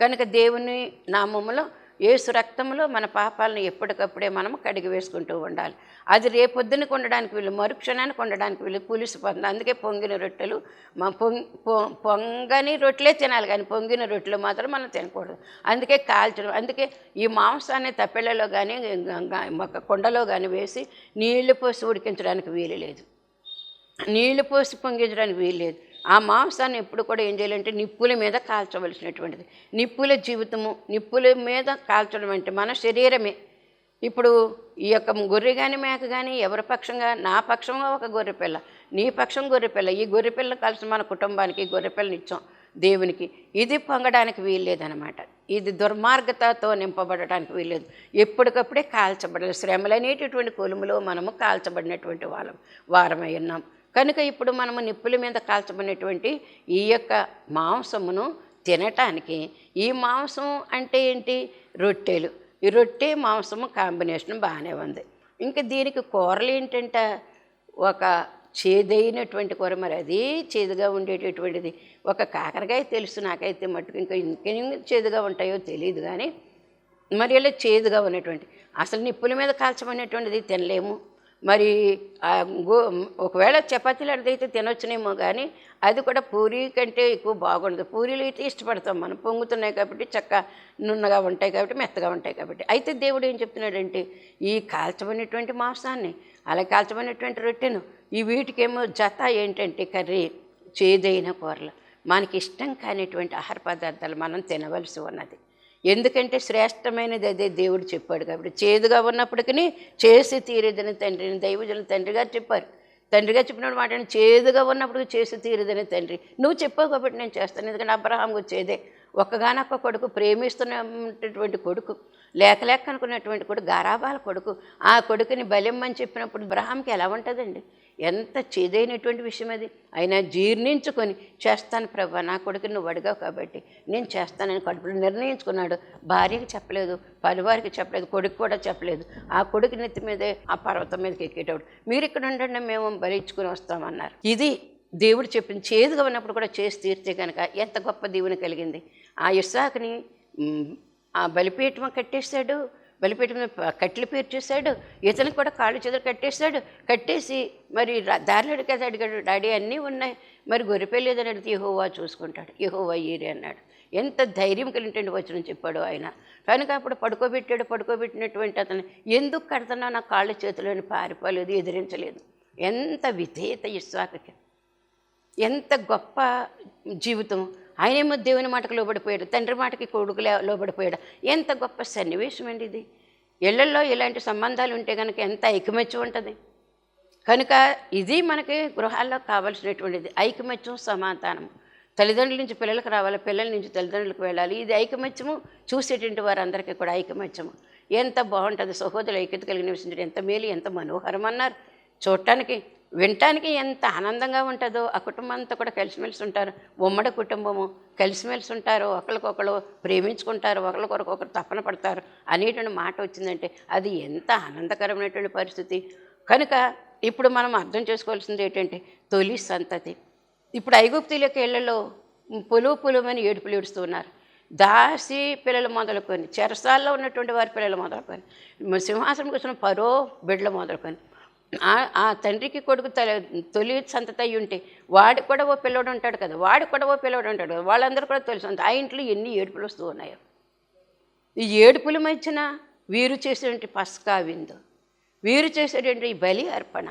కనుక దేవుని నామములో ఏసు రక్తంలో మన పాపాలను ఎప్పటికప్పుడే మనం కడిగి వేసుకుంటూ ఉండాలి. అది రేపొద్దున ఉండడానికి వీళ్ళు మరుక్షణానికి ఉండడానికి వీళ్ళు పులుసు పులిసిపోతుంది అందుకే పొంగిన రొట్టెలు మా పొ- పొంగని రొట్టెలే తినాలి కానీ పొంగిన రొట్టెలు మాత్రం మనం తినకూడదు. అందుకే కాల్చడం అందుకే ఈ మాంసాన్ని తప్పెళ్ళలో కానీ ఒక కుండలో కానీ వేసి నీళ్ళు పోసి ఉడికించడానికి వీలు లేదు. నీళ్ళు పోసి పొంగించడానికి వీలు లేదు. ఆ మాంసాన్ని ఎప్పుడు కూడా ఏం చేయాలంటే నిప్పుల మీద కాల్చవలసినటువంటిది. నిప్పుల జీవితము నిప్పుల మీద కాల్చడం అంటే మన శరీరమే. ఇప్పుడు ఈ యొక్క గొర్రె కానీ మేక కానీ ఎవరి పక్షంగా నా పక్షంగా ఒక గొర్రెపిల్ల నీ పక్షం గొర్రె పిల్ల. ఈ గొర్రెపిల్ల కలిసి మన కుటుంబానికి గొర్రె పిల్లని ఇచ్చాం దేవునికి. ఇది పొంగడానికి వీల్లేదనమాట ఇది దుర్మార్గతతో నింపబడటానికి వీల్లేదు. ఎప్పటికప్పుడే కాల్చబడాలి. శ్రమలు అనేటటువంటి కొలుములో మనము కాల్చబడినటువంటి వాళ్ళం వారమై ఉన్నాం. కనుక ఇప్పుడు మనము నిప్పుల మీద కాల్చబడినటువంటి ఈ యొక్క మాంసమును తినటానికి ఈ మాంసం అంటే ఏంటి? రొట్టెలు. ఈ రొట్టె మాంసము కాంబినేషన్ బాగానే ఉంది. ఇంకా దీనికి కూరలు ఏంటంటే? ఒక చేదైనటువంటి కూర మరి అది చేదుగా ఉండేటటువంటిది. ఒక కాకరకాయ తెలుసు నాకైతే మట్టుకు. ఇంకా ఇంకెన్ని చేదుగా ఉంటాయో తెలియదు కానీ మరి ఇలా చేదుగా ఉన్నటువంటి. అసలు నిప్పుల మీద కాల్చమనేటువంటిది తినలేము. మరి గో ఒకవేళ చపాతీలు అడిదైతే తినొచ్చునేమో కానీ అది కూడా పూరీ కంటే ఎక్కువ బాగుండదు. పూరీలు అయితే ఇష్టపడతాం మనం. పొంగుతున్నాయి కాబట్టి చక్క నున్నగా ఉంటాయి కాబట్టి మెత్తగా ఉంటాయి కాబట్టి. అయితే దేవుడు ఏం చెప్తున్నాడంటే ఈ కాల్చబడినటువంటి మాంసాన్ని అలా కాల్చబడినటువంటి రొట్టెను ఈ వీటికేమో జత ఏంటంటే కర్రీ చేదైన కూరలు. మనకి ఇష్టం కానిటువంటి ఆహార పదార్థాలు మనం తినవలసి ఉన్నది. ఎందుకంటే శ్రేష్టమైనది అదే దేవుడు చెప్పాడు కాబట్టి చేదుగా ఉన్నప్పటికీ చేసి తీరేదని తండ్రిని దైవజన తండ్రి గారు చెప్పారు. తండ్రిగా చెప్పిన మాట చేదుగా ఉన్నప్పుడు చేసి తీరేదని తండ్రి. నువ్వు చెప్పావు కాబట్టి నేను చేస్తాను. ఎందుకంటే అబ్రహాం వచ్చేదే ఒక్కగానొక్క కొడుకు ప్రేమిస్తున్నటువంటి కొడుకు లేక లేక అనుకున్నటువంటి కొడుకు గారాబాల కొడుకు. ఆ కొడుకుని బలిమ్మని చెప్పినప్పుడు అబ్రహాంకి ఎలా ఉంటుందండి? ఎంత చేదైనటువంటి విషయం అది. అయినా జీర్ణించుకొని చేస్తాను ప్రభా నా కొడుకు నువ్వు అడిగావు కాబట్టి నేను చేస్తానని కడుపులో నిర్ణయించుకున్నాడు. భార్యకి చెప్పలేదు పలువారికి చెప్పలేదు కొడుకు కూడా చెప్పలేదు. ఆ కొడుకు నెత్తి మీదే ఆ పర్వతం మీదకి ఎక్కేటప్పుడు మీరు ఇక్కడ ఉండండి మేము బలిచ్చుకుని వస్తామన్నారు. ఇది దేవుడు చెప్పిన చేదుగా ఉన్నప్పుడు కూడా చేసి తీర్చే కనుక ఎంత గొప్ప దేవుని కలిగింది. ఆ ఇస్సాకుని ఆ బలిపీఠం కట్టేశాడు బలిపీఠం కట్టెలు పేర్చేశాడు ఇతనికి కూడా కాళ్ళు చేతులు కట్టేశాడు. కట్టేసి మరి దారిలో అడిగేది అడిగాడు డాడీ అన్నీ ఉన్నాయి. మరి గొరిపెళ్ళేదని అడిగితే యహోవా చూసుకుంటాడు. యహోవా ఈరి అన్నాడు. ఎంత ధైర్యం కలిగినటువంటి వచనం చెప్పాడు ఆయన. కనుక అప్పుడు పడుకోబెట్టాడు. పడుకోబెట్టినటువంటి అతను ఎందుకు కడుతున్నా? నా కాళ్ళ చేతిలోని పారిపోలేదు ఎదిరించలేదు. ఎంత విధేయత ఇస్వాకకి ఎంత గొప్ప జీవితం. ఆయనేమో దేవుని మాటకు లోబడిపోయాడు తండ్రి మాటకి కొడుకు లోబడిపోయాడు. ఎంత గొప్ప సన్నివేశం అండి ఇది. ఇళ్ళలో ఇలాంటి సంబంధాలు ఉంటే కనుక ఎంత ఐకమత్యం ఉంటుంది. కనుక ఇది మనకి గృహాల్లో కావాల్సినటువంటిది. ఐకమత్యం సమాధానం. తల్లిదండ్రుల నుంచి పిల్లలకు రావాలి పిల్లల నుంచి తల్లిదండ్రులకు వెళ్ళాలి. ఇది ఐకమత్యము చూసేటువంటి వారందరికీ కూడా ఐకమత్యము. ఎంత బాగుంటుంది. సహోదరులు ఐక్యత కలిగి నివసించడం ఎంత మేలు ఎంత మనోహరం అన్నారు. చూడటానికి వినటానికి ఎంత ఆనందంగా ఉంటుందో ఆ కుటుంబం అంతా కూడా కలిసిమెలిసి ఉంటారు. ఉమ్మడి కుటుంబము కలిసిమెలిసి ఉంటారు. ఒకరికొకరు ప్రేమించుకుంటారు. ఒకరికొకరు తపన పడతారు. అనేటువంటి మాట వచ్చిందంటే అది ఎంత ఆనందకరమైనటువంటి పరిస్థితి. కనుక ఇప్పుడు మనం అర్థం చేసుకోవాల్సింది ఏంటంటే తొలి సంతతి. ఇప్పుడు ఐగుప్తులకి ఇళ్ళలో పులు పులుమని ఏడుపులు ఏడుస్తున్నారు దాసి పిల్లలు మొదలుకొని చెరసాల్లో ఉన్నటువంటి వారి పిల్లలు మొదలుకొని సింహాసనం కూర్చున్న పరో బిడ్డలు మొదలుకొని ఆ- ఆ తండ్రికి కొడుకు తల తొలి సంతత అయి ఉంటే వాడికి కూడా ఓ పిల్లడు ఉంటాడు కదా వాడికి కూడా ఓ పిల్లడు ఉంటాడు కదా వాళ్ళందరూ కూడా తొలి సంత ఆ ఇంట్లో ఎన్ని ఏడుపులు వస్తూ ఉన్నాయో. ఈ ఏడుపుల మధ్యన వీరు చేసేటువంటి పస్కా విందు వీరు చేసేటువంటి ఈ బలి అర్పణ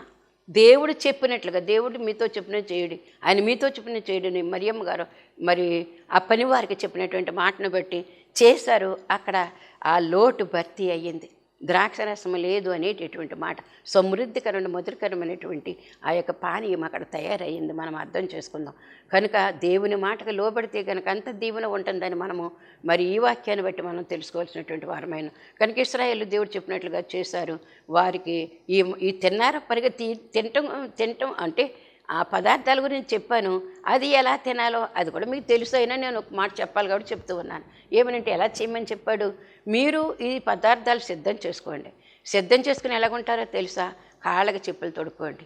దేవుడు చెప్పినట్లుగా దేవుడు మీతో చెప్పిన చేయుడి ఆయన మీతో చెప్పిన చేయుడిని మరియమ్మ గారు మరి ఆ పని వారికి చెప్పినటువంటి మాటను బట్టి చేశారు. అక్కడ ఆ లోటు భర్తీ అయ్యింది. ద్రాక్షరసం లేదు అనేటటువంటి మాట సమృద్ధికరమైన మధురకరమైనటువంటి ఆ యొక్క పానీయం అక్కడ తయారయ్యింది. మనం అర్థం చేసుకుందాం. కనుక దేవుని మాటకు లోబడితే కనుక అంత దీవెన ఉంటుందని మనము మరి ఈ వాక్యాన్ని బట్టి మనం తెలుసుకోవాల్సినటువంటి వారమైన. కనుక ఇస్రాయేల్ దేవుడు చెప్పినట్లుగా చేశారు. వారికి ఈ ఈ తిన్నార పరిగెత్తి తీ తినటం తినటం అంటే ఆ పదార్థాల గురించి చెప్పాను. అది ఎలా తినాలో అది కూడా మీకు తెలుసు. అయినా నేను ఒక మాట చెప్పాలి కాబట్టి చెప్తూ ఉన్నాను. ఏమనంటే ఎలా చేయమని చెప్పాడు? మీరు ఈ పదార్థాలు సిద్ధం చేసుకోండి. సిద్ధం చేసుకుని ఎలాగుంటారో తెలుసా? కాళ్ళకి చెప్పులు తొడుక్కోండి.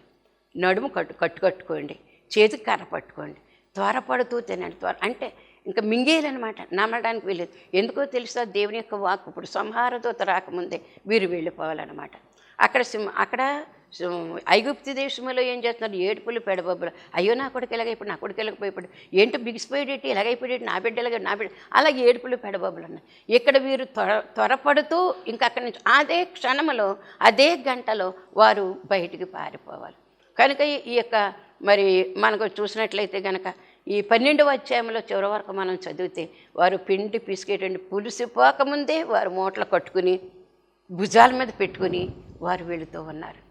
నడుము కట్టు కట్టు కట్టుకోండి. చేతికి కర్ర పట్టుకోండి. త్వరపడుతూ తినండి. త్వర అంటే ఇంకా మింగేయాలన్నమాట. నమ్మడానికి వీలేదు ఎందుకో తెలుసా? దేవుని యొక్క వాక్ ఇప్పుడు సంహారతో రాకముందే వీరు వెళ్ళిపోవాలన్నమాట. అక్కడ సింహ అక్కడ ఐగుప్తి దేశంలో ఏం చేస్తున్నారు? ఏడుపులు పెడబాబులు. అయ్యో నా కొడుకు ఎలాగైపోయి నా కొడుకు ఎలాగైపోయాడు? ఏంటో బిగిసిపోయేటట్టు ఎలాగైపోయేటట్టు నా బిడ్డ ఎలాగ నా బిడ్డ అలాగే ఏడుపులు పెడబాబులు ఉన్నాయి ఇక్కడ వీరు త్వర త్వరపడుతూ ఇంకా అక్కడి నుంచి అదే క్షణంలో అదే గంటలో వారు బయటికి పారిపోవాలి. కనుక ఈ- యొక్క మరి మనకు చూసినట్లయితే కనుక ఈ పన్నెండవ అధ్యాయంలో చివరి వరకు మనం చదివితే వారు పిండి పిసికేటండి పులుసు పోకముందే వారు మూటలు కట్టుకుని భుజాల మీద పెట్టుకుని వారు వెళుతూ ఉన్నారు.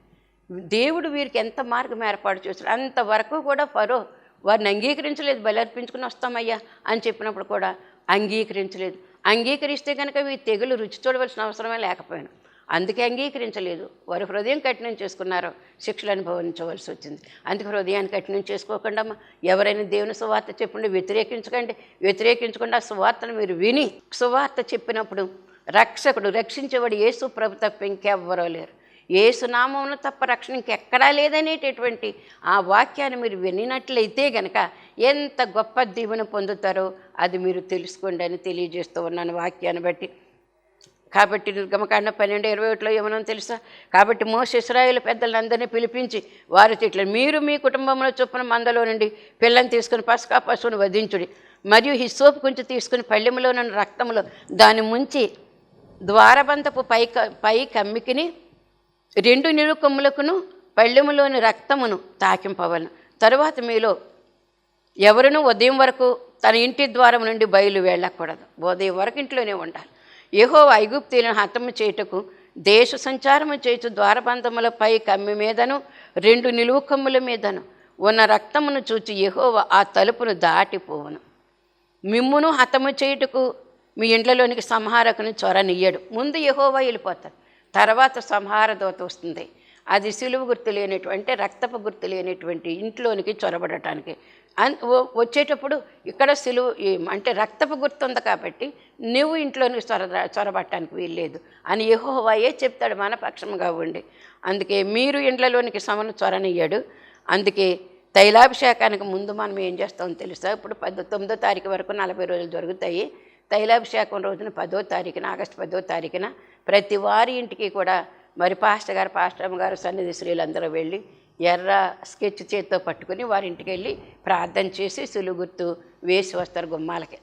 దేవుడు వీరికి ఎంత మార్గం ఏర్పాటు చేశాడు. అంతవరకు కూడా ఫరో వారిని అంగీకరించలేదు బలర్పించుకుని వస్తామయ్యా అని చెప్పినప్పుడు కూడా అంగీకరించలేదు. అంగీకరిస్తే కనుక వీ తెగులు రుచి చూడవలసిన అవసరమే లేకపోయాను. అందుకే అంగీకరించలేదు. వారు హృదయం కఠినం చేసుకున్నారు. శిక్షలు అనుభవించవలసి వచ్చింది. అందుకే హృదయాన్ని కఠినం చేసుకోకుండా అమ్మ. ఎవరైనా దేవుని సువార్త చెప్పండి వ్యతిరేకించకండి. వ్యతిరేకించకుండా ఆ సువార్తను మీరు విని సువార్త చెప్పినప్పుడు రక్షకుడు రక్షించేవాడు యేసు ప్రభు తప్ప ఇంకెవ్వరో లేరు. ఏ సునామంలో తప్ప రక్షణ ఇంకెక్కడా లేదనేటటువంటి ఆ వాక్యాన్ని మీరు వినినట్లయితే గనక ఎంత గొప్ప దీవెన పొందుతారో అది మీరు తెలుసుకోండి అని తెలియజేస్తూ ఉన్నాను వాక్యాన్ని బట్టి. కాబట్టి నిర్గమకాండ పన్నెండు ఇరవై ఒకటిలో ఏమనో తెలుసా? కాబట్టి మోస ఇస్రాయేల్ పెద్దలందరినీ పిలిపించి వారి చెట్లు మీరు మీ కుటుంబంలో చొప్పున మందలో నుండి పిల్లని తీసుకుని పసుకా పశువును వధించుడి. మరియు హిస్సోపు కొంచెం తీసుకుని పళ్ళెములో రక్తంలో దాన్ని ముంచి ద్వారబంతపు పై క- పై కమ్మికిని రెండు నిలుకొమ్ములకును పళ్ళెములోని రక్తమును తాకింపవలను. తరువాత మీలో ఎవరును ఉదయం వరకు తన ఇంటి ద్వారం నుండి బయలు వెళ్ళకూడదు. ఉదయం వరకు ఇంట్లోనే ఉండాలి. ఏహో ఐగుప్తీలను హతము చేయుటకు దేశ సంచారము చేయుచు ద్వారబంధములపై కమ్మి మీదను రెండు నిలువు కమ్ముల మీదను ఉన్న రక్తమును చూచి యహోవ ఆ తలుపును దాటిపోవును. మిమ్మును హతము చేయుటకు మీ ఇండ్లలోనికి సంహారకుని చొరనియ్యడు. ముందు యహోవా వెళ్ళిపోతారు తర్వాత సంహార దోత వస్తుంది. అది సిలువు గుర్తు లేనటువంటి రక్తపు గుర్తు లేనటువంటి ఇంట్లోనికి చొరబడటానికి. అన్ వచ్చేటప్పుడు ఇక్కడ సిలువు అంటే రక్తపు గుర్తు ఉంది కాబట్టి నువ్వు ఇంట్లోనికి చొర చొరబట్టడానికి వీల్లేదు. అని యహోవాయే చెప్తాడు మన పక్షంగా ఉండి. అందుకే మీరు ఇండ్లలోనికి సమను చొరనియ్యాడు. అందుకే తైలాభిషేకానికి ముందు మనం ఏం చేస్తామో తెలుసా? ఇప్పుడు పదో తొమ్మిదో తారీఖు వరకు నలభై రోజులు జరుగుతాయి. తైలాభిషేకం రోజున పదో తారీఖున ఆగస్టు పదో తారీఖున ప్రతి వారి ఇంటికి కూడా మరి పాస్టర్ గారు పాస్టర్ అమ్మ గారు సన్నిధి స్త్రీలందరూ వెళ్ళి ఎర్ర స్కెచ్ చేత్తో పట్టుకుని వారి ఇంటికి వెళ్ళి ప్రార్థన చేసి సులువు గుర్తు వేసి వస్తారు గుమ్మాలకి.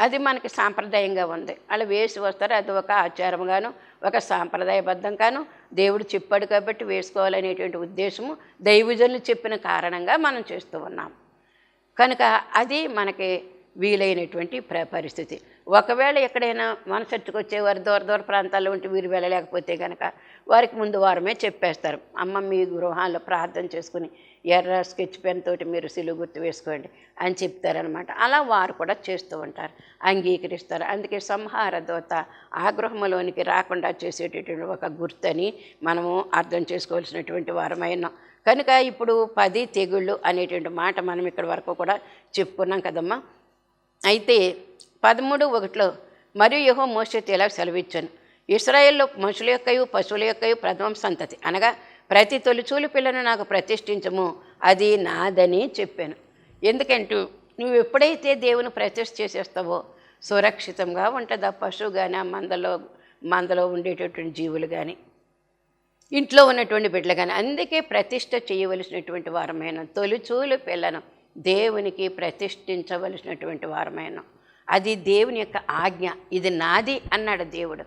అది మనకి సాంప్రదాయంగా ఉంది. అలా వేసి వస్తారు. అది ఒక ఆచారంగాను ఒక సాంప్రదాయబద్ధంగాను దేవుడు చెప్పాడు కాబట్టి వేసుకోవాలనేటువంటి ఉద్దేశము దైవజనులు చెప్పిన కారణంగా మనం చేస్తూ ఉన్నాం. కనుక అది మనకి వీలైనటువంటి పరిస్థితి. ఒకవేళ ఎక్కడైనా మన చర్చకు వచ్చేవారు దూర దూర ప్రాంతాల్లో ఉంటే వీరు వెళ్ళలేకపోతే కనుక వారికి ముందు వారమే చెప్పేస్తారు. అమ్మ మీ గృహాల్లో ప్రార్థన చేసుకుని ఎర్ర స్కెచ్ పెన్ తోటి మీరు సిలువు గుర్తు వేసుకోండి అని చెప్తారనమాట అలా వారు కూడా చేస్తూ ఉంటారు అంగీకరిస్తారు. అందుకే సంహార దోత ఆ గృహంలోనికి రాకుండా చేసేటటువంటి ఒక గుర్తని మనము అర్థం చేసుకోవాల్సినటువంటి వారమైనా. కనుక ఇప్పుడు పది తెగుళ్ళు అనేటువంటి మాట మనం ఇక్కడ వరకు కూడా చెప్పుకున్నాం కదమ్మా. అయితే పదమూడు ఒకటిలో మరియు యహో మోసెత్ ఇలా సెలవిచ్చాను. ఇస్రాయేల్లో మనుషుల యొక్కయు పశువుల యొక్కయు ప్రథమ సంతతి అనగా ప్రతి తొలిచూలు పిల్లను నాకు ప్రతిష్ఠించము. అది నాదని చెప్పాను. ఎందుకంటూ నువ్వు ఎప్పుడైతే దేవుని ప్రతిష్ఠ చేసేస్తావో సురక్షితంగా ఉంటుంది? ఆ పశువు కానీ ఆ మందలో మందలో ఉండేటటువంటి జీవులు కానీ ఇంట్లో ఉన్నటువంటి బిడ్డలు కానీ అందుకే ప్రతిష్ట చేయవలసినటువంటి వారమైన తొలిచూలు పిల్లను దేవునికి ప్రతిష్ఠించవలసినటువంటి వారమైన. అది దేవుని యొక్క ఆజ్ఞ. ఇది నాది అన్నాడు దేవుడు.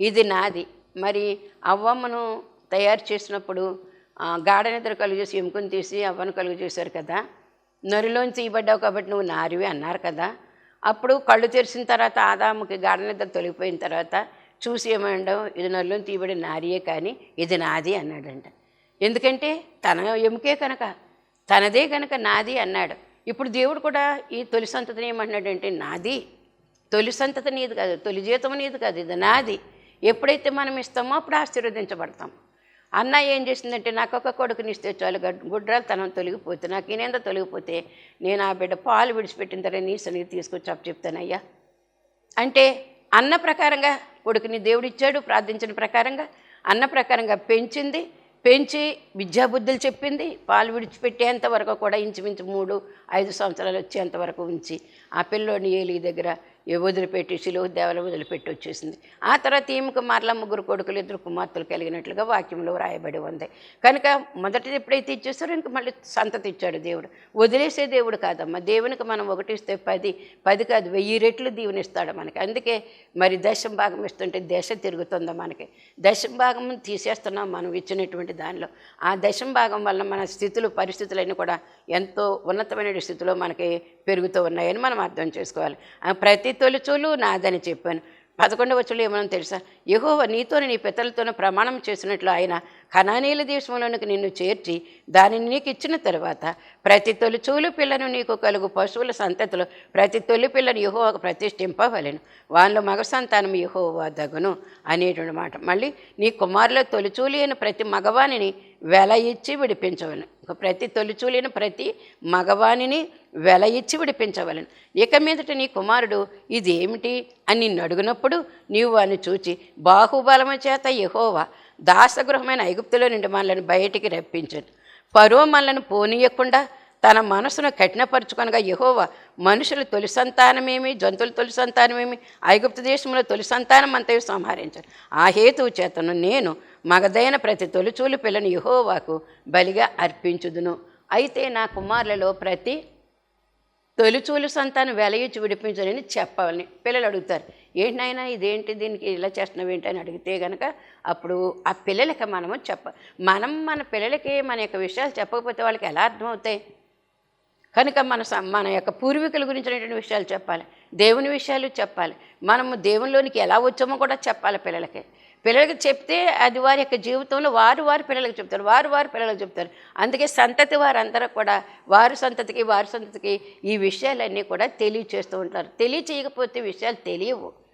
ఇది నాది. మరి అవ్వమ్మను తయారు చేసినప్పుడు గాఢనిద్ర గాఢ నిద్ర కలుగు చేసి ఎముకను తీసి అవ్వను కలుగు చేశారు కదా. నరిలోంచి తీయబడ్డావు కాబట్టి నువ్వు నారివి అన్నారు కదా. అప్పుడు కళ్ళు తెరిచిన తర్వాత ఆదాముకి గాఢ నిద్ర తొలగిపోయిన తర్వాత చూసి ఏమండవు? ఇది నరిలోని తీయబడిన నారియే కానీ ఇది నాది అన్నాడంట. ఎందుకంటే తన ఎముకే కనుక. తనదే కనుక నాది అన్నాడు. ఇప్పుడు దేవుడు కూడా ఈ తొలి సంతతిని ఏమంటున్నాడంటే నాది. తొలి సంతతి నీది కాదు తొలి జీతం నీది కాదు ఇది నాది. ఎప్పుడైతే మనం ఇస్తామో అప్పుడు ఆశీర్వదించబడతాం. అన్న ఏం చేసిందంటే నాకు ఒక కొడుకుని ఇస్తే చాలు గుడ్రాలు తనం తొలగిపోతే నాకు ఈయనేంత తొలగిపోతే నేను ఆ బిడ్డ పాలు విడిచిపెట్టిన తర్వాత నీ సన్నిధి తీసుకొచ్చి అప్పు చెప్తానయ్యా. అంటే అన్న ప్రకారంగా కొడుకుని దేవుడిచ్చాడు ప్రార్థించిన ప్రకారంగా అన్న ప్రకారంగా పెంచింది పెంచి విద్యాబుద్ధులు చెప్పింది పాలు విడిచిపెట్టేంత వరకు కూడా ఇంచుమించు మూడు ఐదు సంవత్సరాలు వచ్చేంత వరకు ఉంచి ఆ పిల్లోని ఏలి దగ్గర వదిలిపెట్టి శిలువ దేవలు వదిలిపెట్టి వచ్చేసింది. ఆ తర్వాత ఈమెకు మరలా ముగ్గురు కొడుకులు ఇద్దరు కుమార్తెలు కలిగినట్లుగా వాక్యంలో వ్రాయబడి ఉంది. కనుక మొదటిది ఎప్పుడైతే ఇచ్చేస్తారో ఇంక మళ్ళీ సంతతి ఇచ్చాడు దేవుడు. వదిలేసే దేవుడు కాదమ్మా. దేవునికి మనం ఒకటి ఇస్తే పది పది కాదు వెయ్యి రెట్లు దీవెనిస్తాడు మనకి. అందుకే మరి దశం భాగం ఇస్తుంటే దశ తిరుగుతుందా మనకి? దశం భాగం తీసేస్తున్నాం మనం ఇచ్చినటువంటి దానిలో. ఆ దశం భాగం వల్ల మన స్థితులు పరిస్థితులన్నీ కూడా ఎంతో ఉన్నతమైన స్థితిలో మనకి పెరుగుతూ ఉన్నాయని మనం అర్థం చేసుకోవాలి. ప్రతి తొలిచూలు నాదని చెప్పాను. పదకొండవ వచ్చులు ఏమన్నా తెలుసా? యహోవ నీతో నీ పితలతోనూ ప్రమాణం చేసినట్లు ఆయన కనానీల దేశంలోనికి నిన్ను చేర్చి దానిని నీకు ఇచ్చిన తర్వాత ప్రతి తొలిచూలు పిల్లను నీకు కలుగు పశువుల సంతతిలో ప్రతి తొలి పిల్లను యహోవకు ప్రతిష్ఠింపవలను. వానిలో మగ సంతానం యహోవా దగును అనేటువంటి మాట. మళ్ళీ నీ కుమారుల తొలిచూలి అయిన ప్రతి మగవాణిని వెల ఇచ్చి విడిపించవలను. ప్రతి తొలిచూలిన ప్రతి మగవానిని వెల ఇచ్చి విడిపించవలను. ఇక మీదట నీ కుమారుడు ఇదేమిటి అని నిన్ను అడిగినప్పుడు నీవు వాని చూచి బాహుబలము చేత యహోవా దాసగృహమైన ఐగుప్తులో నుండి మనల్ని బయటికి రప్పించను పరో మనలను పోనీయకుండా తన మనసును కఠినపరుచుకొనగా యహోవ మనుషుల తొలి సంతానమేమి జంతువుల తొలి సంతానమేమి ఐగుప్తు దేశంలో తొలి సంతానం అంతయు సంహరించాను ఆ హేతువు చేతను నేను మగదైన ప్రతి తొలిచూలు పిల్లను యహోవాకు బలిగా అర్పించుదును. అయితే నా కుమారులలో ప్రతి తొలిచూలు సంతానం వెలయించి విడిపించని చెప్పాలని పిల్లలు అడుగుతారు. ఏంటైనా ఇదేంటి దీనికి ఇలా చేస్తున్నావు ఏంటి అని అడిగితే కనుక అప్పుడు ఆ పిల్లలకి మనము చెప్ప మనం మన పిల్లలకి మన యొక్క విషయాలు చెప్పకపోతే వాళ్ళకి ఎలా అర్థమవుతాయి? కనుక మన స- మన యొక్క పూర్వీకుల గురించినటువంటి విషయాలు చెప్పాలి. దేవుని విషయాలు చెప్పాలి. మనము దేవునిలోనికి ఎలా వచ్చామో కూడా చెప్పాలి పిల్లలకి. పిల్లలకి చెప్తే అది వారి యొక్క జీవితంలో వారు వారు పిల్లలకు చెప్తారు వారు వారు పిల్లలకు చెప్తారు. అందుకే సంతతి వారందరూ కూడా వారి సంతతికి వారి సంతతికి ఈ విషయాలన్నీ కూడా తెలియచేస్తూ ఉంటారు. తెలియచేయకపోతే విషయాలు తెలియవు.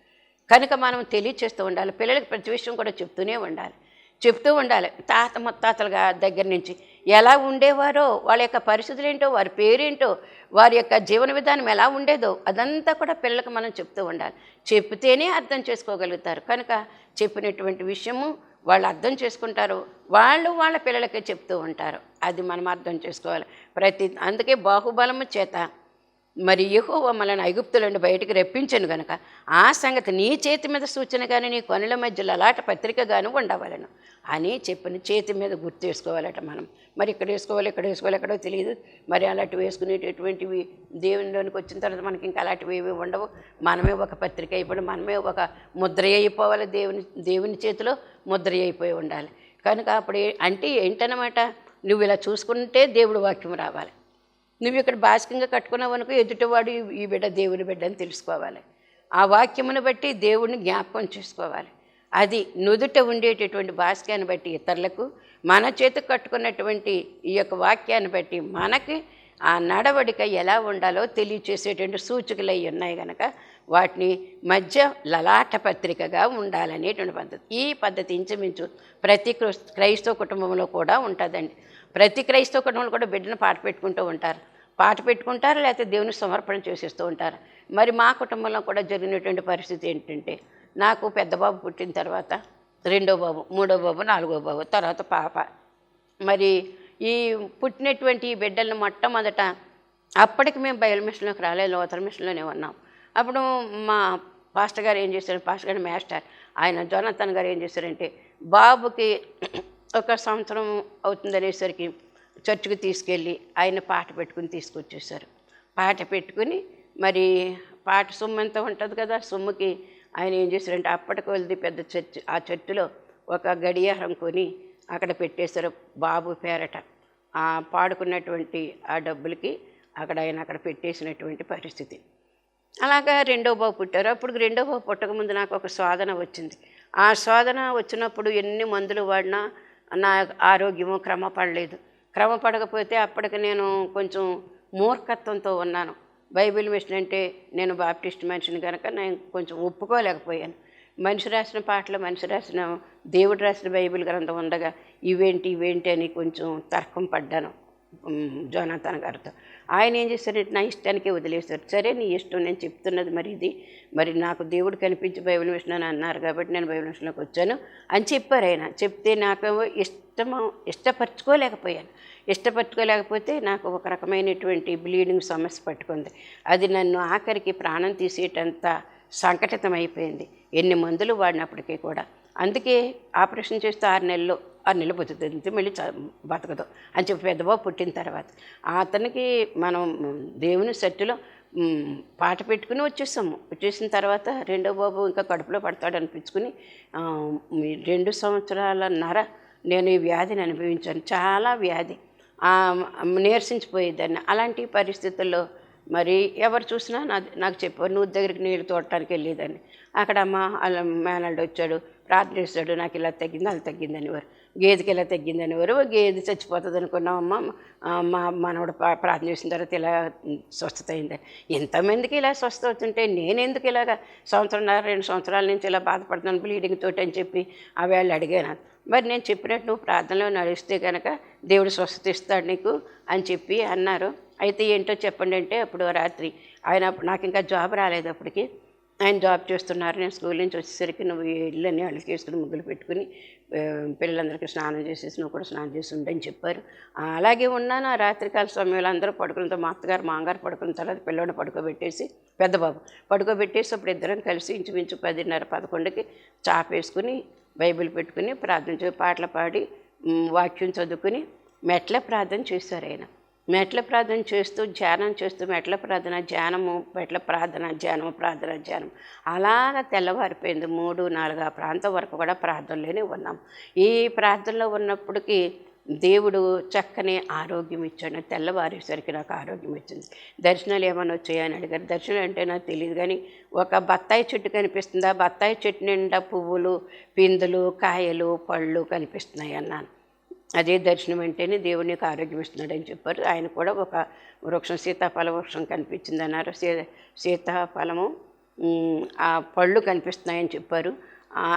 కనుక మనం తెలియచేస్తూ ఉండాలి. పిల్లలకి ప్రతి విషయం కూడా చెప్తూనే ఉండాలి. చెప్తూ ఉండాలి. తాత ముత్తాతలుగా దగ్గర నుంచి ఎలా ఉండేవారో వాళ్ళ యొక్క పరిస్థితులు ఏంటో వారి పేరేంటో వారి యొక్క జీవన విధానం ఎలా ఉండేదో అదంతా కూడా పిల్లలకు మనం చెప్తూ ఉండాలి. చెప్తేనే అర్థం చేసుకోగలుగుతారు. కనుక చెప్పినటువంటి విషయము వాళ్ళు అర్థం చేసుకుంటారు. వాళ్ళు వాళ్ళ పిల్లలకే చెప్తూ ఉంటారు. అది మనం అర్థం చేసుకోవాలి. ప్రతి అందుకే బాహుబలము చేత మరి యెహోవా మనల్ని ఐగుప్తుల నుండి బయటికి రప్పించను గనుక ఆ సంగతి నీ చేతి మీద సూచన కానీ నీ కొనుల మధ్యలో అలాట పత్రికగాను ఉండవలను. అని చెప్పిన చేతి మీద గుర్తు వేసుకోవాలట మనం. మరి ఇక్కడ వేసుకోవాలి ఇక్కడ వేసుకోవాలి ఎక్కడో తెలియదు. మరి అలాంటివి వేసుకునేటటువంటివి దేవునిలోనికి వచ్చిన తర్వాత మనకి ఇంకా అలాంటివి ఏవి ఉండవు. మనమే ఒక పత్రిక అయిపోయి మనమే ఒక ముద్ర అయిపోవాలి దేవుని దేవుని చేతిలో ముద్ర అయిపోయి ఉండాలి. కనుక అప్పుడు అంటే ఏంటనమాట నువ్వు ఇలా చూసుకుంటే దేవుడు వాక్యం రావాలి. నువ్వు ఇక్కడ బాసికంగా కట్టుకున్నావు అనుకో ఎదుటివాడు ఈ- బిడ్డ దేవుని బిడ్డ అని తెలుసుకోవాలి. ఆ వాక్యమును బట్టి దేవుడిని జ్ఞాపకం చేసుకోవాలి. అది నుదుట ఉండేటటువంటి భాస్కాన్ని బట్టి ఇతరులకు మన చేతికి కట్టుకున్నటువంటి ఈ యొక్క వాక్యాన్ని బట్టి మనకి ఆ నడవడిక ఎలా ఉండాలో తెలియచేసేటువంటి సూచికలు అయి ఉన్నాయి కనుక వాటిని మధ్య లలాట పత్రికగా ఉండాలనేటువంటి పద్ధతి. ఈ పద్ధతి ఇంచుమించు ప్రతి క్రైస్తవ కుటుంబంలో కూడా ఉంటుందండి. ప్రతి క్రైస్తవ కుటుంబంలో కూడా బిడ్డను పాట పెట్టుకుంటూ ఉంటారు. పాట పెట్టుకుంటారు లేకపోతే దేవుని సమర్పణ చేసేస్తూ ఉంటారు. మరి మా కుటుంబంలో కూడా జరిగినటువంటి పరిస్థితి ఏంటంటే నాకు పెద్ద బాబు పుట్టిన తర్వాత రెండో బాబు మూడో బాబు నాలుగో బాబు తర్వాత పాప. మరి ఈ పుట్టినటువంటి ఈ బిడ్డలను మొట్టమొదట అప్పటికి మేము బయలు మిషన్లోకి రాలేదు లోతల మిషన్లోనే ఉన్నాం. అప్పుడు మా పాస్టర్ గారు ఏం చేశారు పాస్టర్ గారు మాస్టర్ ఆయన జోనతన్ గారు ఏం చేశారంటే బాబుకి ఒక సంవత్సరం అవుతుందనేసరికి చర్చికి తీసుకెళ్ళి ఆయన పాట పెట్టుకుని తీసుకొచ్చేసారు. పాట పెట్టుకుని మరి పాట సొమ్ము ఎంత ఉంటుంది కదా సొమ్ముకి ఆయన ఏం చేశారంటే అప్పటికి వెళ్ళి పెద్ద చర్చ్ ఆ చర్చిలో ఒక గడియారం కొని అక్కడ పెట్టేశారు బాబు పేరట. ఆ పాడుకున్నటువంటి ఆ డబ్బులకి అక్కడ ఆయన అక్కడ పెట్టేసినటువంటి పరిస్థితి. అలాగా రెండో బాబు పుట్టారు. అప్పుడు రెండో బాబు పుట్టకముందు నాకు ఒక శోధన వచ్చింది. ఆ శోధన వచ్చినప్పుడు ఎన్ని మందులు వాడినా నా ఆరోగ్యము క్రమపడలేదు. క్రమపడకపోతే అప్పటికి నేను కొంచెం మూర్ఖత్వంతో ఉన్నాను. బైబిల్ మిషన్ అంటే నేను బాప్టిస్ట్ మనిషిని కనుక నేను కొంచెం ఒప్పుకోలేకపోయాను. మనిషి రాసిన పాటలు మనిషి రాసిన దేవుడు రాసిన బైబిల్ గ్రంథం ఉండగా ఇవేంటి ఇవేంటి అని కొంచెం తర్కం పడ్డాను. జోనాథన్ గారితో. ఆయన ఏం చేశారంటే నా ఇష్టానికి వదిలేశారు. సరే నీ ఇష్టం నేను చెప్తున్నది మరి ఇది. మరి నాకు దేవుడు కనిపించి బైబిల్ మిషన్ అని అన్నారు కాబట్టి నేను బైబిల్ మిషన్లోకి వచ్చాను అని చెప్పారు ఆయన. చెప్తే నాకు ఇష్టము ఇష్టపరచుకోలేకపోయాను. ఇష్టపరచుకోలేకపోతే నాకు ఒక రకమైనటువంటి బ్లీడింగ్ సమస్య పట్టుకుంది. అది నన్ను ఆఖరికి ప్రాణం తీసేటంత సంకటితమైపోయింది. ఎన్ని మందులు వాడినప్పటికీ కూడా. అందుకే ఆపరేషన్ చేస్తే ఆరు నెలలు ఆరు నెలలు బతుకుతుంది. మళ్ళీ బతకదు అని చెప్పి పెద్దబాబు పుట్టిన తర్వాత. అతనికి మనం దేవుని సెట్టులో పాట పెట్టుకుని వచ్చేసాము. వచ్చేసిన తర్వాత రెండో బాబు ఇంకా కడుపులో పడతాడు అనిపించుకుని రెండు సంవత్సరాలన్నర నేను ఈ వ్యాధిని అనుభవించాను. చాలా వ్యాధి. నీరసించిపోయేదాన్ని. అలాంటి పరిస్థితుల్లో మరి ఎవరు చూసినా నా నాకు చెప్పారు నువ్వు దగ్గరికి నీళ్ళు తోడటానికి వెళ్ళేదాన్ని. అక్కడ అమ్మ వాళ్ళ మేనల్డ్ వచ్చాడు ప్రార్థన నాకు ఇలా తగ్గింది అలా తగ్గిందని వారు. గేదెకి ఇలా తగ్గిందని వారు గేదె చచ్చిపోతుంది అనుకున్నాం అమ్మ మా మనవడు ప్రార్థన చేసిన తర్వాత ఇలా స్వస్థత అయిందని ఎంతమందికి ఇలా స్వస్థ అవుతుంటే నేను ఎందుకు ఇలాగ సంవత్సరంన్నర రెండు సంవత్సరాల నుంచి ఇలా బాధపడుతున్నాను బ్లీడింగ్ తోటి అని చెప్పి ఆ వేళ్ళు అడిగాను మరి నేను చెప్పినట్టు నువ్వు ప్రార్థనలో నడిస్తే కనుక దేవుడు స్వస్థత ఇస్తాడు నీకు అని చెప్పి అన్నారు. అయితే ఏంటో చెప్పండి అంటే అప్పుడు రాత్రి ఆయన నాకు ఇంకా జాబ్ రాలేదు అప్పటికి. ఆయన జాబ్ చేస్తున్నారు. నేను స్కూల్ నుంచి వచ్చేసరికి నువ్వు ఇళ్ళని అళ్ళకి వేసుకుని ముగ్గులు పెట్టుకుని పిల్లలందరికీ స్నానం చేసేసి నువ్వు కూడా స్నానం చేసి ఉండని చెప్పారు. అలాగే ఉన్నాను. ఆ రాత్రికాల సమయంలో అందరూ పడుకున్న మా అత్తగారు మామగారు పడుకున్న తర్వాత పిల్లోని పడుకోబెట్టేసి పెద్దబాబు పడుకోబెట్టేసి అప్పుడు ఇద్దరం కలిసి ఇంచుమించు పదిన్నర పదకొండుకి చాపేసుకుని బైబిల్ పెట్టుకుని ప్రార్థన పాటలు పాడి వాక్యం చదువుకుని మెట్ల ప్రార్థన చేశారు ఆయన. మెట్ల ప్రార్థన చేస్తూ ధ్యానం చేస్తూ మెట్ల ప్రార్థన ధ్యానము మెట్ల ప్రార్థన ధ్యానము ప్రార్థన ధ్యానం. అలాగ తెల్లవారిపోయింది. మూడు నాలుగు ఆ ప్రాంతం వరకు కూడా ప్రార్థనలోనే ఉన్నాం. ఈ ప్రార్థనలో ఉన్నప్పటికీ దేవుడు చక్కని ఆరోగ్యం ఇచ్చాడు. తెల్లవారేసరికి నాకు ఆరోగ్యం ఇచ్చింది దర్శనాలు ఏమైనా వచ్చాయని అడిగారు. దర్శనం అంటే నాకు తెలియదు కానీ ఒక బత్తాయి చెట్టు కనిపిస్తుంది. ఆ బత్తాయి చెట్టు నిండా పువ్వులు పిందులు కాయలు పళ్ళు కనిపిస్తున్నాయి అన్నాను. అదే దర్శనం అంటేనే దేవుని యొక్క ఆరోగ్యం ఇస్తున్నాడని చెప్పారు. ఆయన కూడా ఒక వృక్షం సీతాఫల వృక్షం కనిపించింది అన్నారు సీ సీతాఫలము ఆ పళ్ళు కనిపిస్తున్నాయని చెప్పారు.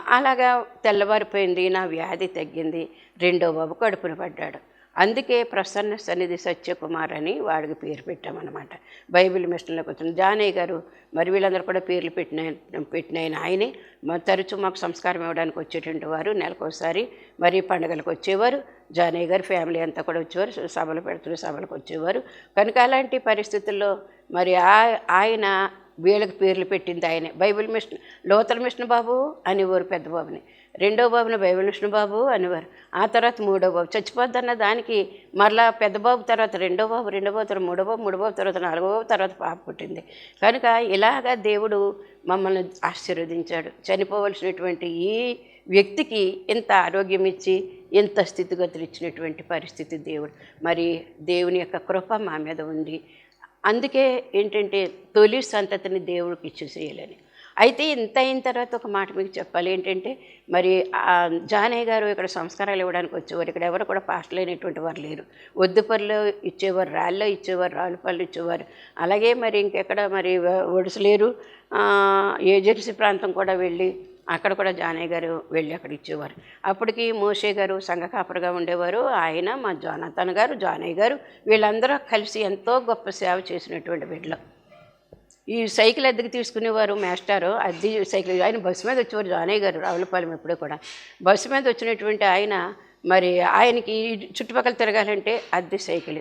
అలాగా తెల్లవారిపోయింది నా వ్యాధి తగ్గింది రెండో బాబు కడుపున పడ్డాడు. అందుకే ప్రసన్న సన్నిధి సత్యకుమార్ అని వాడికి పేరు పెట్టామన్నమాట. బైబిల్ మిషన్లోకి వచ్చిన జానయ్య గారు మరి వీళ్ళందరూ కూడా పేర్లు పెట్టిన పెట్టిన ఆయన. ఆయనే తరచూ మాకు సంస్కారం ఇవ్వడానికి వచ్చేటువంటి వారు నెలకోసారి మరి పండుగలకు వచ్చేవారు. జానయ్య గారు ఫ్యామిలీ అంతా కూడా వచ్చేవారు సభలు పెడుతున్న సభలకు వచ్చేవారు. కనుక అలాంటి పరిస్థితుల్లో మరి ఆ- ఆయన వీళ్ళకి పేర్లు పెట్టింది ఆయనే. బైబిల్ మిషన్ లోతల మిషన్ బాబు అనేవారు పెద్దబాబుని. రెండో బాబుని బైబిల్ బాబు అనేవారు. ఆ తర్వాత మూడో బాబు. చచ్చిపోద్దన్న దానికి మరలా పెద్ద బాబు తర్వాత రెండో బాబు రెండో బాబు తర్వాత మూడో బాబు మూడో బాబు తర్వాత నాలుగో బాబు తర్వాత పాప పుట్టింది. కనుక ఇలాగా దేవుడు మమ్మల్ని ఆశీర్వదించాడు. చనిపోవలసినటువంటి ఈ వ్యక్తికి ఇంత ఆరోగ్యం ఇచ్చి ఇంత స్థితిగతులు ఇచ్చినటువంటి పరిస్థితి దేవుడు. మరి దేవుని యొక్క కృప మా మీద ఉంది. అందుకే ఏంటంటే తొలి సంతతిని దేవుడికి ఇచ్చేసేయాలని. అయితే ఇంత అయిన తర్వాత ఒక మాట మీకు చెప్పాలి. ఏంటంటే మరి జానయ్య గారు ఇక్కడ సంస్కారాలు ఇవ్వడానికి వచ్చేవారు. ఇక్కడ ఎవరు కూడా పాస్ట్ లేనటువంటి వారు లేరు. ఒద్దుపల్లిలో ఇచ్చేవారు రాళ్ళలో ఇచ్చేవారు రాళ్ళపల్లి ఇచ్చేవారు. అలాగే మరి ఇంకెక్కడ మరి ఒడిసలేరు ఏజెన్సీ ప్రాంతం కూడా వెళ్ళి అక్కడ కూడా జానయ్య గారు వెళ్ళి అక్కడ ఇచ్చేవారు. అప్పటికి మోషే గారు సంఘకాపరగా ఉండేవారు. ఆయన మా జానతన్ గారు జానయ్య గారు వీళ్ళందరూ కలిసి ఎంతో గొప్ప సేవ చేసినటువంటి వీళ్ళు ఈ సైకిల్ అద్దెకి తీసుకునేవారు మాస్టారు. అద్దె సైకిల్ ఆయన బస్సు మీద వచ్చేవారు. జానయ్య గారు రావులపాలెం ఎప్పుడూ కూడా. బస్సు మీద వచ్చినటువంటి ఆయన మరి ఆయనకి చుట్టుపక్కల తిరగాలంటే అద్దె సైకిల్.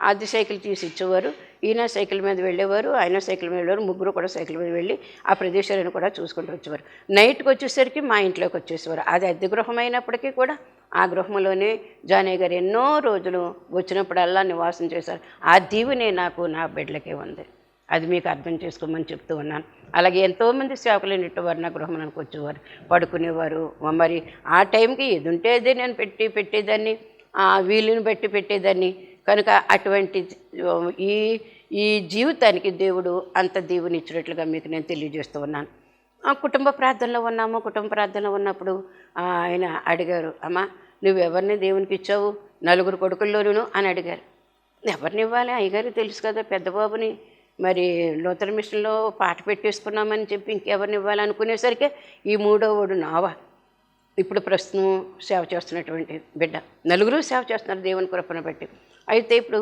అద్దె సైకిల్ తీసి ఇచ్చేవారు. ఈయన సైకిల్ మీద వెళ్ళేవారు. ఆయన సైకిల్ మీద వెళ్ళేవారు. ముగ్గురు కూడా సైకిల్ మీద వెళ్ళి ఆ ప్రదేశాలను కూడా చూసుకుంటూ వచ్చేవారు. నైట్కి వచ్చేసరికి మా ఇంట్లోకి వచ్చేసేవారు. అది అద్దె గృహం అయినప్పటికీ కూడా ఆ గృహంలోనే జానయ్య గారు ఎన్నో రోజులు వచ్చినప్పుడల్లా నివాసం చేశారు. ఆ దీవునే నాకు నా బిడ్డలకే ఉంది. అది మీకు అర్థం చేసుకోమని చెప్తూ ఉన్నాను. అలాగే ఎంతోమంది సేవకులు వారు నా గృహంలోకి వచ్చేవారు పడుకునేవారు. మరి ఆ టైంకి ఏది ఉంటే అదే నేను పెట్టి పెట్టేదాన్ని ఆ వీలుని బట్టి పెట్టేదాన్ని. కనుక అటువంటి ఈ ఈ జీవితానికి దేవుడు అంత దేవుని ఇచ్చినట్లుగా మీకు నేను తెలియజేస్తూ ఉన్నాను. ఆ కుటుంబ ప్రార్థనలో ఉన్నాము. కుటుంబ ప్రార్థనలో ఉన్నప్పుడు ఆయన అడిగారు అమ్మా నువ్వు ఎవరిని దేవునికి ఇచ్చావు? నలుగురు కొడుకుల్లోనూ? అని అడిగారు. ఎవరిని ఇవ్వాలి? అయ్యగారు తెలుసు కదా పెద్దబాబుని. మరి నూతన మిషన్లో పాట పెట్టేసుకున్నామని చెప్పి ఇంకెవరిని ఇవ్వాలనుకునేసరికి ఈ మూడోవాడు నావా. ఇప్పుడు ప్రస్తుతం సేవ చేస్తున్నటువంటి బిడ్డ. నలుగురు సేవ చేస్తున్నారు దేవుని కృపను బట్టి. అయితే ఇప్పుడు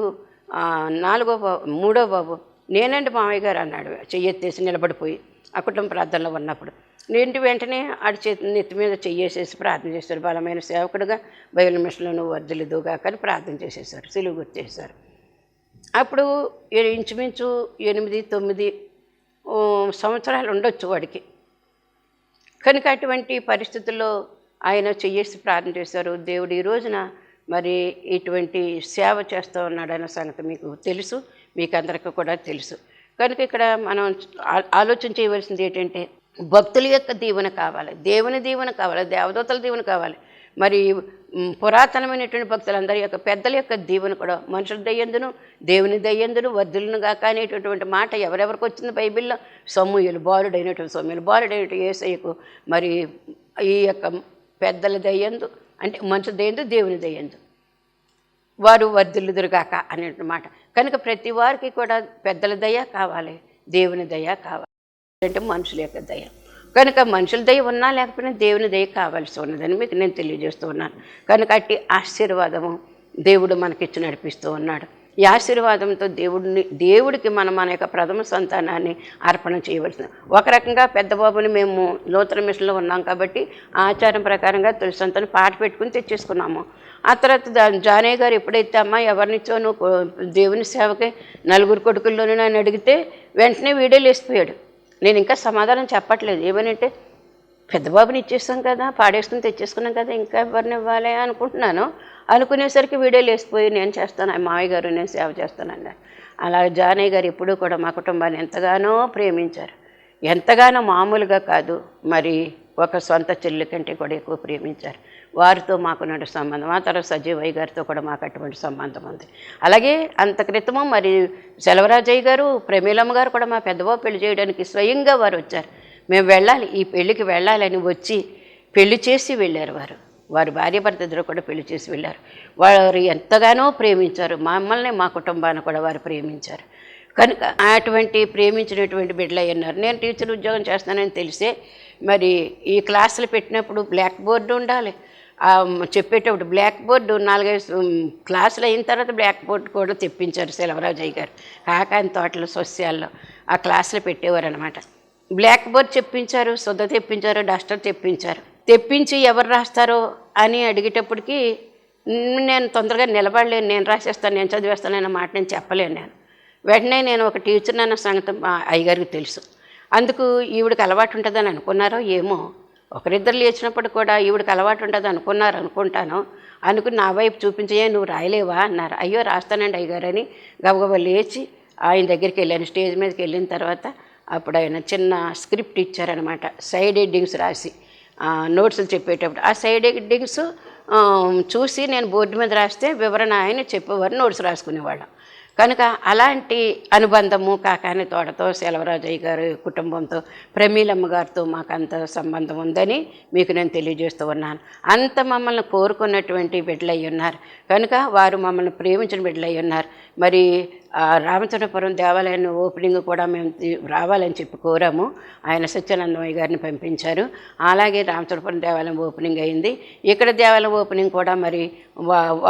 నాలుగో బాబు మూడో బాబు నేనండి మామయ్య గారు అన్నాడు చెయ్యెత్తేసి నిలబడిపోయి ఆ కుటుంబ ప్రార్థనలో ఉన్నప్పుడు. నేంటి వెంటనే ఆడి చేతి నెత్తి మీద చెయ్యేసేసి ప్రార్థన చేశారు. బలమైన సేవకుడుగా బయలు మిషన్లను వర్ధలుదుగా కానీ ప్రార్థన చేసేసారు సిలువు గుర్తేశారు అప్పుడు ఇంచుమించు ఎనిమిది తొమ్మిది సంవత్సరాలు ఉండొచ్చు వాడికి. కనుక అటువంటి పరిస్థితుల్లో ఆయన చెయ్యేసి ప్రార్థన చేశారు. దేవుడు ఈ రోజున మరి ఇటువంటి సేవ చేస్తూ ఉన్నాడన్న సంగతి మీకు తెలుసు మీకు అందరికీ కూడా తెలుసు. కనుక ఇక్కడ మనం ఆలోచన చేయవలసింది ఏంటంటే భక్తుల యొక్క దీవెన కావాలి దేవుని దీవెన కావాలి దేవదూతల దీవెన కావాలి. మరి పురాతనమైనటువంటి భక్తులందరి యొక్క పెద్దల యొక్క దీవెన కూడా మనుషుల దయ్యందును దేవుని దయ్యందును వర్ధులను కాక అనేటటువంటి మాట ఎవరెవరికి వచ్చింది బైబిల్లో? సొమ్ముయులు బాలుడైనటువంటి సొమ్ములు బాలుడైనటువంటి ఏసయ్యకు మరి ఈ యొక్క పెద్దల దయ్యందు అంటే మనుషుల దయ్యందు దేవుని దయ్యందు. వారు వర్ధిల్లుదురుగాక అనేటువంటి మాట. కనుక ప్రతి వారికి కూడా పెద్దల దయ కావాలి దేవుని దయ కావాలి. అంటే మనుషుల యొక్క దయ. కనుక మనుషుల దయ ఉన్నా లేకపోయినా దేవుని దయ కావాల్సి ఉన్నదని మీకు నేను తెలియజేస్తూ ఉన్నాను. కనుక అట్టి ఆశీర్వాదము దేవుడు మనకిచ్చి నడిపిస్తూ ఉన్నాడు. ఈ ఆశీర్వాదంతో దేవుడిని దేవుడికి మనం మన యొక్క ప్రథమ సంతానాన్ని అర్పణ చేయవలసింది ఒక రకంగా పెద్దబాబుని మేము నూతన మిషన్లో ఉన్నాం కాబట్టి ఆచారం ప్రకారంగా తొలి సంతానం పాట పెట్టుకుని తెచ్చేసుకున్నాము. ఆ తర్వాత జానయ్య గారు ఎప్పుడైతే అమ్మ ఎవరినిచ్చో నువ్వు దేవుని సేవకి నలుగురు కొడుకుల్లోనే నన్ను అడిగితే వెంటనే వీడియోలు వేసిపోయాడు నేను ఇంకా సమాధానం చెప్పట్లేదు. ఏమనంటే పెద్ద బాబుని ఇచ్చేస్తాం కదా పాడేసుకుని తెచ్చేసుకున్నాం కదా ఇంకా ఎవరిని ఇవ్వాలి అనుకుంటున్నాను. అనుకునేసరికి వీడియోలు వేసిపోయి నేను చేస్తాను ఆ మావయ్య గారు నేను సేవ చేస్తానండి. అలా జానయ్య గారు ఎప్పుడూ కూడా మా కుటుంబాన్ని ఎంతగానో ప్రేమించారు. ఎంతగానో మామూలుగా కాదు మరి ఒక సొంత చెల్లి కంటే కూడా ఎక్కువ ప్రేమించారు. వారితో మాకున్నటువంటి సంబంధం ఆ తర్వాత సజీవయ్య గారితో కూడా మాకు అటువంటి సంబంధం ఉంది. అలాగే అంత క్రితము మరి సెలవరాజయ్య గారు ప్రమీలమ్మ గారు కూడా మా పెద్దబాబు పెళ్ళి చేయడానికి స్వయంగా వారు వచ్చారు. మేము వెళ్ళాలి ఈ పెళ్ళికి వెళ్ళాలని వచ్చి పెళ్ళి చేసి వెళ్ళారు వారు. వారి భార్య భర్త ఇద్దరు కూడా పెళ్ళి చేసి వెళ్ళారు. వారు ఎంతగానో ప్రేమించారు. మమ్మల్ని మా కుటుంబాన్ని కూడా వారు ప్రేమించారు. కనుక అటువంటి ప్రేమించినటువంటి బిడ్డలు అయి ఉన్నారు. నేను టీచర్ ఉద్యోగం చేస్తానని తెలిసే మరి ఈ క్లాసులు పెట్టినప్పుడు బ్లాక్ బోర్డు ఉండాలి. చెప్పేటప్పుడు బ్లాక్ బోర్డు నాలుగైదు క్లాసులు అయిన తర్వాత బ్లాక్ బోర్డు కూడా తెప్పించారు సెలవరాజయ్య గారు. కాకాని తోటలు సస్యాల్లో ఆ క్లాసులు పెట్టేవారు అనమాట బ్లాక్ బోర్డ్ చెప్పించారు శుద్ధ తెప్పించారు డస్టర్ తెప్పించారు. తెప్పించి ఎవరు రాస్తారో అని అడిగేటప్పటికి నేను తొందరగా నిలబడలేను నేను రాసేస్తాను నేను చదివేస్తాను అన్న మాట నేను చెప్పలేను నేను. వెంటనే నేను ఒక టీచర్ అన్న సంగతి మా అయ్యగారికి తెలుసు. అందుకు ఈవిడికి అలవాటు ఉంటుందని అనుకున్నారో ఏమో ఒకరిద్దరు లేచినప్పుడు కూడా ఈవిడికి అలవాటు ఉంటుంది అనుకున్నారు అనుకుంటాను. అనుకుని నా వైపు చూపించే నువ్వు రాయలేవా అన్నారు. అయ్యో రాస్తానండి అయ్యగారని అని గబగబా లేచి ఆయన దగ్గరికి వెళ్ళాను. స్టేజ్ మీదకి వెళ్ళిన తర్వాత అప్పుడు ఆయన చిన్న స్క్రిప్ట్ ఇచ్చారనమాట. సైడ్ ఎడ్డింగ్స్ రాసి నోట్స్లు చెప్పేటప్పుడు. ఆ సైడ్ ఎడ్డింగ్స్ చూసి నేను బోర్డు మీద రాస్తే వివరణ ఆయన చెప్పేవారు నోట్స్ రాసుకునేవాళ్ళం. కనుక అలాంటి అనుబంధము కాకాని తోటతో సెలవరాజయ్య గారు కుటుంబంతో ప్రమీలమ్మ గారితో మాకు అంత సంబంధం ఉందని మీకు నేను తెలియజేస్తూ ఉన్నాను. అంత మమ్మల్ని కోరుకున్నటువంటి బిడ్డలై ఉన్నారు కనుక వారు మమ్మల్ని ప్రేమించిన బిడ్డలై ఉన్నారు మరి రామచంద్రపురం దేవాలయం ఓపెనింగ్ కూడా మేము రావాలని చెప్పి కోరాము. ఆయన సత్యానందమయ్య గారిని పంపించారు. అలాగే రామచంద్రపురం దేవాలయం ఓపెనింగ్ అయింది. ఇక్కడ దేవాలయం ఓపెనింగ్ కూడా మరి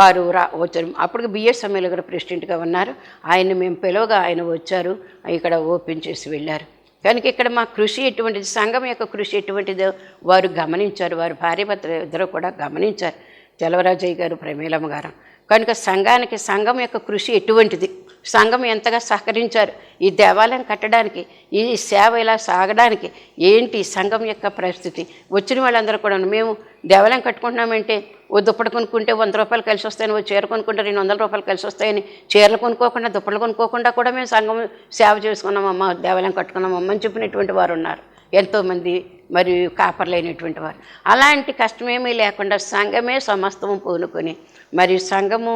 వారు రా వచ్చారు. అప్పటికి బిఎస్ ఎమ్మెల్యే గారు ప్రెసిడెంట్గా ఉన్నారు. ఆయన్ని మేము పిలవగా ఆయన వచ్చారు. ఇక్కడ ఓపెన్ చేసి వెళ్ళారు. కనుక ఇక్కడ మా కృషి ఎటువంటిది సంఘం యొక్క కృషి ఎటువంటిదో వారు గమనించారు. వారు భార్యభర్తలు ఇద్దరు కూడా గమనించారు. తెలవరాజయ్య గారు ప్రమీలమ్మ గారు. కనుక సంఘానికి సంఘం యొక్క కృషి ఎటువంటిది? సంఘం ఎంతగా సహకరించారు? ఈ దేవాలయం కట్టడానికి ఈ సేవ ఇలా సాగడానికి ఏంటి సంఘం యొక్క పరిస్థితి? వచ్చిన వాళ్ళందరూ కూడా మేము దేవాలయం కట్టుకుంటున్నామంటే ఓ దుప్పటి కొనుక్కుంటే వంద రూపాయలు కలిసి వస్తాయని ఓ చీర కొనుక్కుంటే రెండు వందల రూపాయలు కలిసి వస్తాయని చీరలు కొనుక్కోకుండా దుప్పలు కొనుక్కోకుండా కూడా మేము సంఘం సేవ చేసుకున్నామమ్మా దేవాలయం కట్టుకున్నామమ్మ అని చెప్పినటువంటి వారు ఉన్నారు. ఎంతోమంది మరియు కాపర్లైనటువంటి వారు. అలాంటి కష్టమేమీ లేకుండా సంఘమే సమస్తము పూనుకొని మరి సంఘము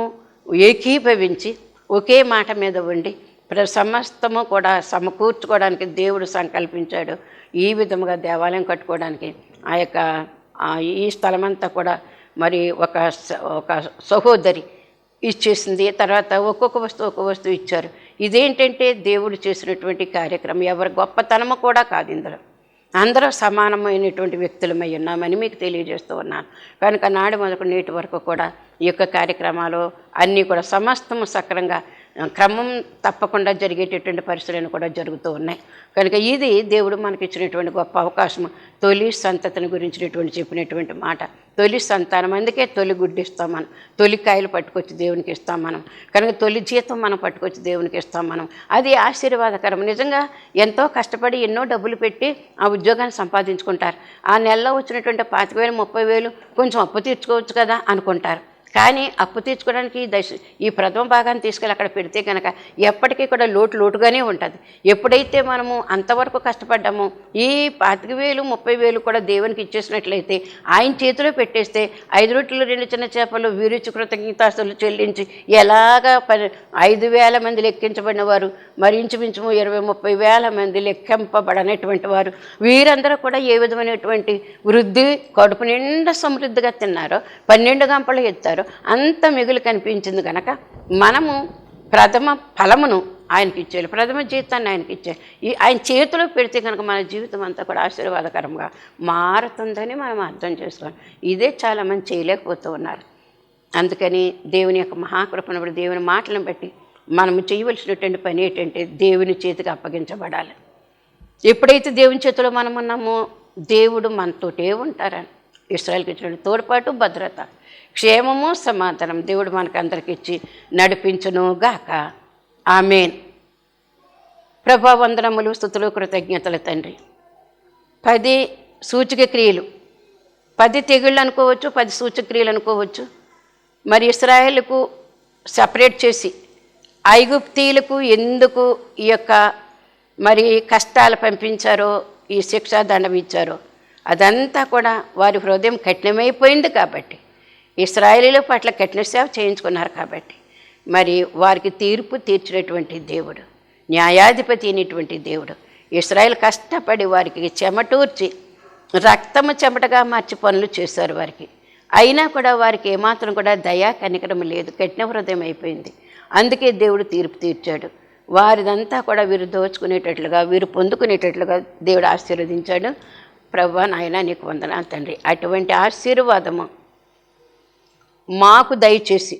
ఏకీభవించి ఒకే మాట మీద ఉండి ప్ర సమస్తము కూడా సమకూర్చుకోవడానికి దేవుడు సంకల్పించాడు. ఈ విధముగా దేవాలయం కట్టుకోవడానికి ఆ యొక్క ఈ స్థలమంతా కూడా మరి ఒక ఒక సహోదరి ఇచ్చేసింది. తర్వాత ఒక్కొక్క వస్తువు ఒక్కొక్క వస్తువు ఇచ్చారు. ఇదేంటంటే దేవుడు చేసినటువంటి కార్యక్రమం. ఎవరి గొప్పతనము కూడా కాదు ఇందులో. అందరూ సమానమైనటువంటి వ్యక్తులమై ఉన్నామని మీకు తెలియజేస్తూ ఉన్నాను. కనుక నాడు మొదలు నేటి వరకు కూడా ఈ యొక్క కార్యక్రమాలు అన్నీ కూడా సమస్తము సక్రంగా క్రమం తప్పకుండా జరిగేటటువంటి పరిస్థితులను కూడా జరుగుతూ ఉన్నాయి. కనుక ఇది దేవుడు మనకి ఇచ్చినటువంటి గొప్ప అవకాశం. తొలి సంతతిని గురించినటువంటి చెప్పినటువంటి మాట. తొలి సంతానం అందుకే తొలి గుడ్డు ఇస్తాం మనం. తొలి కాయలు పట్టుకొచ్చి దేవునికి ఇస్తాం మనం. కనుక తొలి జీతం మనం పట్టుకొచ్చి దేవునికి ఇస్తాం మనం. అది ఆశీర్వాదకరం. నిజంగా ఎంతో కష్టపడి ఎన్నో డబ్బులు పెట్టి ఆ ఉద్యోగాన్ని సంపాదించుకుంటారు. ఆ నెలలో వచ్చినటువంటి పాతిక వేలు ముప్పై వేలు కొంచెం అప్పు తీర్చుకోవచ్చు కదా అనుకుంటారు. కానీ అప్పు తీర్చుకోవడానికి దశ ఈ ప్రథమ భాగాన్ని తీసుకెళ్ళి అక్కడ పెడితే కనుక ఎప్పటికీ కూడా లోటు లోటుగానే ఉంటుంది. ఎప్పుడైతే మనము అంతవరకు కష్టపడ్డామో ఈ పాతిక వేలు ముప్పై వేలు కూడా దేవునికి ఇచ్చేసినట్లయితే ఆయన చేతిలో పెట్టేస్తే ఐదు రొట్టెలు రెండు చిన్న చేపలు వీరుచి కృతజ్ఞతాస్తులు చెల్లించి ఎలాగా పరి ఐదు వేల మంది లెక్కించబడిన వారు మరి ఇంచుమించు ఇరవై ముప్పై వేల మంది లెక్కింపబడనటువంటి వారు వీరందరూ కూడా ఏ విధమైనటువంటి వృద్ధి కడుపు నిండా సమృద్ధిగా తిన్నారో పన్నెండు గంపలు ఎత్తారు అంత మిగులు కనిపించింది కనుక మనము ప్రథమ ఫలమును ఆయనకి ఇచ్చేయాలి. ప్రథమ జీవితాన్ని ఆయనకి ఇచ్చేయాలి. ఈ ఆయన చేతిలో పెడితే కనుక మన జీవితం అంతా కూడా ఆశీర్వాదకరంగా మారుతుందని మనం అర్థం చేసుకోవాలి. ఇదే చాలామంది చేయలేకపోతూ ఉన్నారు. అందుకని దేవుని యొక్క మహాకృపను బట్టి దేవుని మాటలను బట్టి మనము చేయవలసినటువంటి పని ఏంటంటే దేవుని చేతికి అప్పగించబడాలి. ఎప్పుడైతే దేవుని చేతిలో మనం ఉన్నామో దేవుడు మనతోటే ఉంటారని. ఇస్రాయల్కి ఇచ్చినటువంటి తోడ్పాటు భద్రత క్షేమము సమాధానం దేవుడు మనకు అందరికి ఇచ్చి నడిపించును గాక. ఆమెన్. ప్రభావందనములు స్థుతులు కృతజ్ఞతలు తండ్రి. పది సూచక క్రియలు. పది తెగుళ్ళు అనుకోవచ్చు పది సూచక్రియలు అనుకోవచ్చు. మరి ఇస్రాయేల్కు సపరేట్ చేసి ఐగుప్తీయులకు ఎందుకు ఈ యొక్క మరి కష్టాలు పంపించారో ఈ శిక్షా దండం ఇచ్చారో అదంతా కూడా వారి హృదయం కఠినమైపోయింది కాబట్టి. ఇస్రాయలీల పట్ల కఠిన సేవ చేయించుకున్నారు కాబట్టి. మరి వారికి తీర్పు తీర్చినటువంటి దేవుడు న్యాయాధిపతి అయినటువంటి దేవుడు ఇస్రాయల్ కష్టపడి వారికి చెమటూర్చి రక్తము చెమటగా మార్చి పనులు చేశారు వారికి. అయినా కూడా వారికి ఏమాత్రం కూడా దయా కనికరం లేదు కఠిన హృదయం అయిపోయింది. అందుకే దేవుడు తీర్పు తీర్చాడు. వారిదంతా కూడా వీరు దోచుకునేటట్లుగా వీరు పొందుకునేటట్లుగా దేవుడు ఆశీర్వదించాడు. ప్రభా నాయన నీకు వందనా తండ్రి. అటువంటి ఆశీర్వాదము మాకు దయచేసి.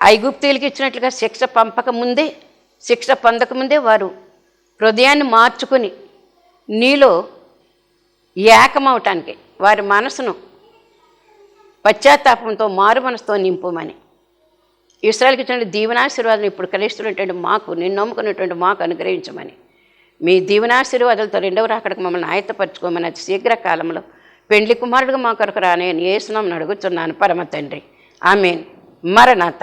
ఐగుప్తీయులకి ఇచ్చినట్లుగా శిక్ష పంపక ముందే శిక్ష పొందకముందే వారు హృదయాన్ని మార్చుకుని నీలో ఏకమవటానికి వారి మనసును పశ్చాత్తాపంతో మారు మనసుతో నింపమని. ఇస్రాయల్కి ఇచ్చిన దీవెనాశీర్వాదం ఇప్పుడు కలిస్తున్నటువంటి మాకు నిన్ను నమ్ముకున్నటువంటి మాకు అనుగ్రహించమని. మీ దీవెనాశీర్వాదాలతో రెండవ రాకడకు మమ్మల్ని ఆయత్తపరచుకోమని అతి శీఘ్ర కాలంలో పెండ్లి కుమారుడుగా మా కొరకు రానే ఏసునామని అడుగుతున్నాను పరమ తండ్రి. ఆమె మరణాత.